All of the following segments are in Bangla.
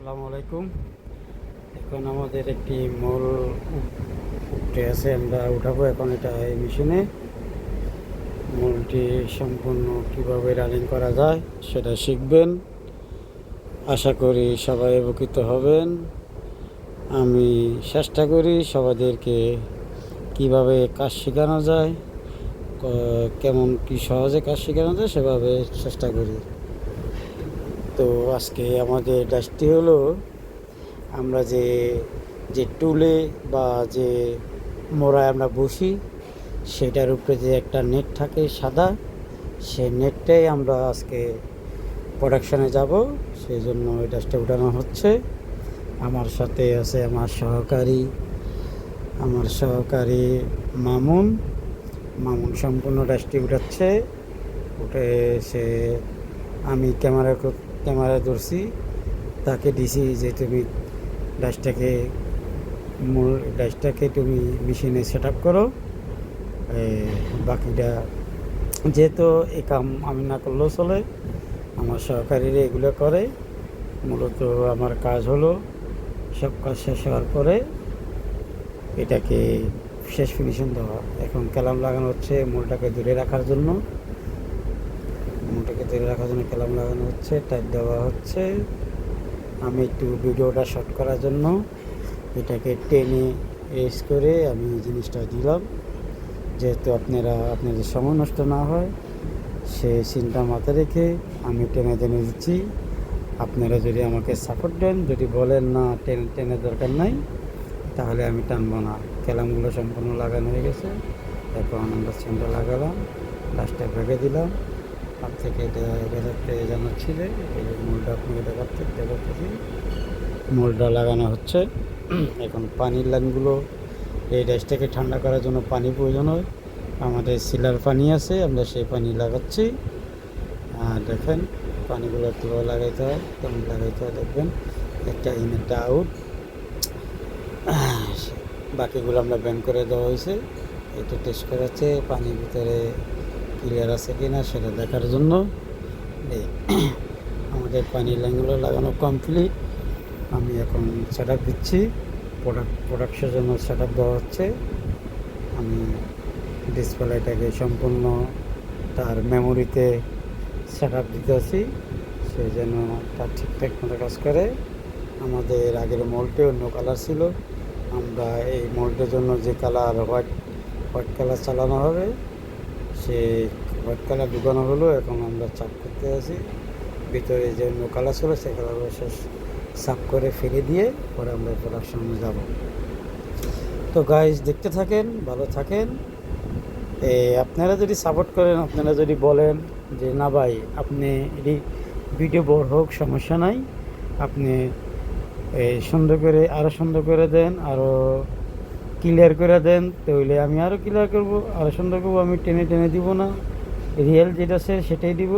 আসসালামু আলাইকুম এখন আমাদের একটি মল উঠে আছে, আমরা উঠাবো এখন এটা এই মেশিনে। মলটি সম্পূর্ণ কীভাবে রানিং করা যায় সেটা শিখবেন। আশা করি সবাই উপকৃত হবেন। আমি চেষ্টা করি সবাইদেরকে কীভাবে কাজ শেখানো যায় কেমন কি সহজে কাজ শেখানো যায় সেভাবে চেষ্টা করি। তো আজকে আমাদের ডাসটি হলো আমরা যে যে টুলে বা যে মোড়ায় আমরা বসি, সেটার উপরে যে একটা নেট থাকে সাদা সেই নেটটাই আমরা আজকে প্রোডাকশানে যাব। সেই জন্য ওই ডাসটা উঠানো হচ্ছে। আমার সাথে আছে আমার সহকারী আমার সহকারী মামুন। মামুন সম্পূর্ণ ডাসটি উঠাচ্ছে। উঠে সে, আমি ক্যামেরা ক্যামেরা ধরছি, তাকে দিছি যে তুমি ডাসটাকে মূল ডাসটাকে তুমি মেশিনে সেট আপ করো বাকিটা যেহেতু এই কাম আমি না করলেও চলে, আমার সহকারীরা এগুলো করে। মূলত আমার কাজ হলো সব কাজ শেষ হওয়ার পরে এটাকে শেষ ফিনিশন দেওয়া। এখন ক্যালাম লাগানো হচ্ছে মূলটাকে দূরে রাখার জন্য। মূলটাকে ধরে রাখার জন্য ক্যালাম লাগানো হচ্ছে টাইট দেওয়া হচ্ছে। আমি একটু ভিডিওটা শট করার জন্য। এটাকে টেনে রেস করে আমি জিনিসটা দিলাম। যেহেতু আপনারা, আপনাদের সময় নষ্ট না হয়, সে চিন্তা মাথায় রেখে আমি টেনে টেনে দিচ্ছি। আপনারা যদি আমাকে সাপোর্ট দেন, যদি বলেন না, টেনে টেনে দরকার নাই, তাহলে আমি টানবো না। ক্যালামগুলো সম্পূর্ণ লাগানো হয়ে গেছে। এখন আমরা চেনটা লাগালাম লাস্টে ভেঙে দিলাম। হাত থেকে এই মূলটা আপনাকে দেখাতে দেখাচ্ছি মূলটা লাগানো হচ্ছে। এখন পানির লাইনগুলো, এই ড্যাশটাকে ঠান্ডা করার জন্য পানি প্রয়োজন হয়। আমাদের সিলার পানি আছে, আমরা সেই পানি লাগাচ্ছি। আর দেখেন, পানিগুলো কীভাবে লাগাইতে হয় কেমন লাগাইতে হয়, দেখবেন। একটা ইন একটা আউট বাকিগুলো আমরা ব্যান করে দেওয়া হয়েছে। এটা টেস্ট করাচ্ছে, পানির ভিতরে ক্লিয়ার আছে কি না সেটা দেখার জন্য। আমাদের পানি লাইনগুলো লাগানো কমপ্লিট আমি এখন সেট আপ দিচ্ছি। প্রোডাক্ট প্রোডাক্টের জন্য সেট আপ দেওয়া হচ্ছে। আমি ডিসপ্লেটাকে সম্পূর্ণ তার মেমোরিতে সেট আপ দিতে আছি। সেই জন্য তার ঠিকঠাক মতো কাজ করে। আমাদের আগের মোল্টে অন্য কালার ছিল। আমরা এই মোল্টের জন্য যে কালার হোয়াইট হোয়াইট কালার চালানো হবে সে হোয়াইট কালার ঢুকানো হলো এখন আমরা চাপ করতে আছি ভিতরে যে অন্য কালার ছিল সে কালারগুলো শেষ সাফ করে ফেলে দিয়ে পরে আমরা প্রোডাকশনে যাব। তো গাইজ দেখতে থাকেন ভালো থাকেন। এ, আপনারা যদি সাপোর্ট করেন আপনারা যদি বলেন যে না ভাই আপনি এটি ভিডিও বড় হোক সমস্যা নাই। আপনি সুন্দর করে আরও সুন্দর করে দেন আরও ক্লিয়ার করে দেন, তাহলে আমি আরও ক্লিয়ার করব। আরও সুন্দর করব, আমি টেনে টেনে দিব না। রিয়েল যেটা আছে সেটাই দিব।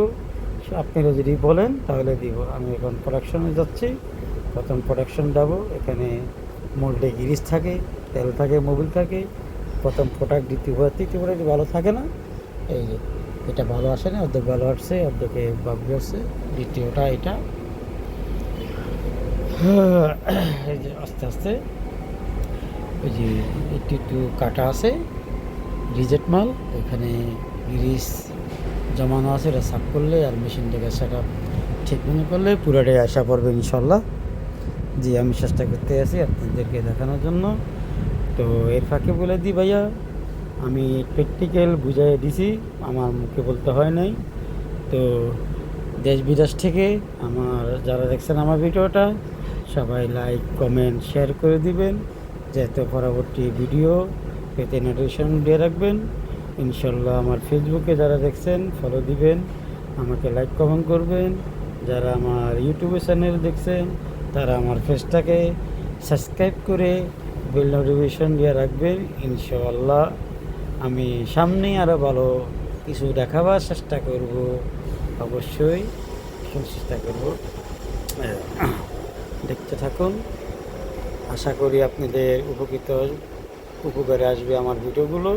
আপনারা যদি বলেন, তাহলে দিব। আমি এখন প্রোডাকশনে যাচ্ছি। প্রথম প্রোডাকশন যাব এখানে মোল্ডে গিরিজ থাকে, তেল থাকে মোবিল থাকে। প্রথম প্রোডাক্ট দ্বিতীয় প্রোডাক্ট তৃতীয় প্রোডাক্ট ভালো থাকে না। এই যে, এটা ভালো আসে না, অর্ধেক ভালো আসছে, অর্ধেকে বাবু আসছে দ্বিতীয়টা এটা। এই যে, আস্তে আস্তে। ওই যে একটু একটু কাটা আছে, রিজেক্ট মাল, এখানে গ্রিস জমানো আছে এটা সাফ করলে আর মেশিনটাকে সেটা ঠিক মনে করলে পুরোটাই আসা পড়বে ইনশাল্লাহ। জি, আমি চেষ্টা করতে আছি আপনাদেরকে দেখানোর জন্য। তো এর ফাঁকে বলে দিই ভাইয়া, আমি প্র্যাকটিক্যাল বুঝাই দিছি, আমার মুখে বলতে হয় নাই। তো দেশ বিদেশ থেকে আমার যারা দেখছেন আমার ভিডিওটা, সবাই লাইক কমেন্ট শেয়ার করে দিবেন। যাতে পরবর্তী ভিডিও পেতে নোটিফিকেশন দিয়ে রাখবেন। ইনশাল্লাহ আমার ফেসবুকে যারা দেখছেন ফলো দিবেন, আমাকে লাইক কমেন্ট করবেন। যারা আমার ইউটিউবে চ্যানেল দেখছেন, তারা আমার পেজটাকে সাবস্ক্রাইব করে বেল নোটিফিকেশন দিয়ে রাখবেন। ইনশাআল্লাহ আমি সামনে আরও ভালো কিছু দেখাবার চেষ্টা করব। অবশ্যই চেষ্টা করব। দেখতে থাকুন। আশা করি আপনাদের উপকৃত উপকারে আসবে আমার ভিডিওগুলো।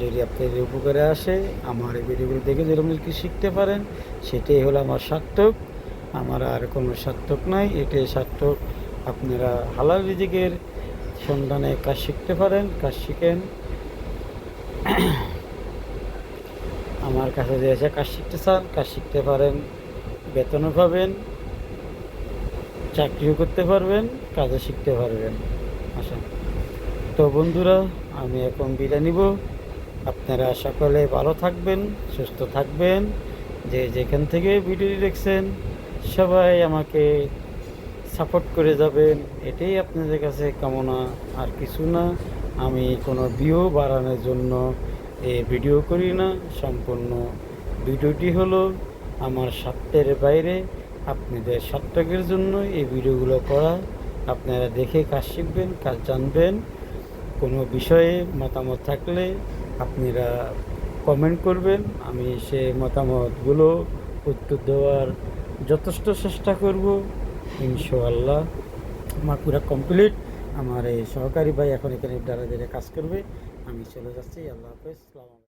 যদি আপনাদের উপকারে আসে, আমার এই ভিডিওগুলো দেখে আপনি কিছু শিখতে পারেন, সেটাই হলো আমার সার্থক। আমার আর কোনো সার্থক নাই, এটাই সার্থক। আপনারা হালাল রিজিকের সন্ধানে কাজ শিখতে পারেন, কাজ শিখেন। আমার কাছে যে এসে কাজ শিখতে চান, কাজ শিখতে পারেন, বেতনও পাবেন। চাকরিও করতে পারবেন, কাজও শিখতে পারবেন। আশা তো বন্ধুরা, আমি এখন বিদায় নিব। আপনারা সকলে ভালো থাকবেন, সুস্থ থাকবেন। যে যেখান থেকে ভিডিওটি দেখছেন, সবাই আমাকে সাপোর্ট করে যাবেন। এটাই আপনাদের কাছে কামনা। আর কিছু না, আমি কোনো ভিউ বাড়ানোর জন্য এই ভিডিও করি না। সম্পূর্ণ ভিডিওটি হলো আমার স্বার্থের বাইরে। আপনাদের সার্থকের জন্য এই ভিডিওগুলো করা, আপনারা দেখে কাজ শিখবেন, কাজ জানবেন। কোনো বিষয়ে মতামত থাকলে আপনারা কমেন্ট করবেন। আমি সে মতামতগুলো উত্তর দেওয়ার যথেষ্ট চেষ্টা করব। ইনশাআল্লাহ আমার পুরো কমপ্লিট আমার এই সহকারী ভাই এখন এখানে দ্বারা দ্বারা কাজ করবে। আমি চলে যাচ্ছি। আল্লাহ হাফেজ।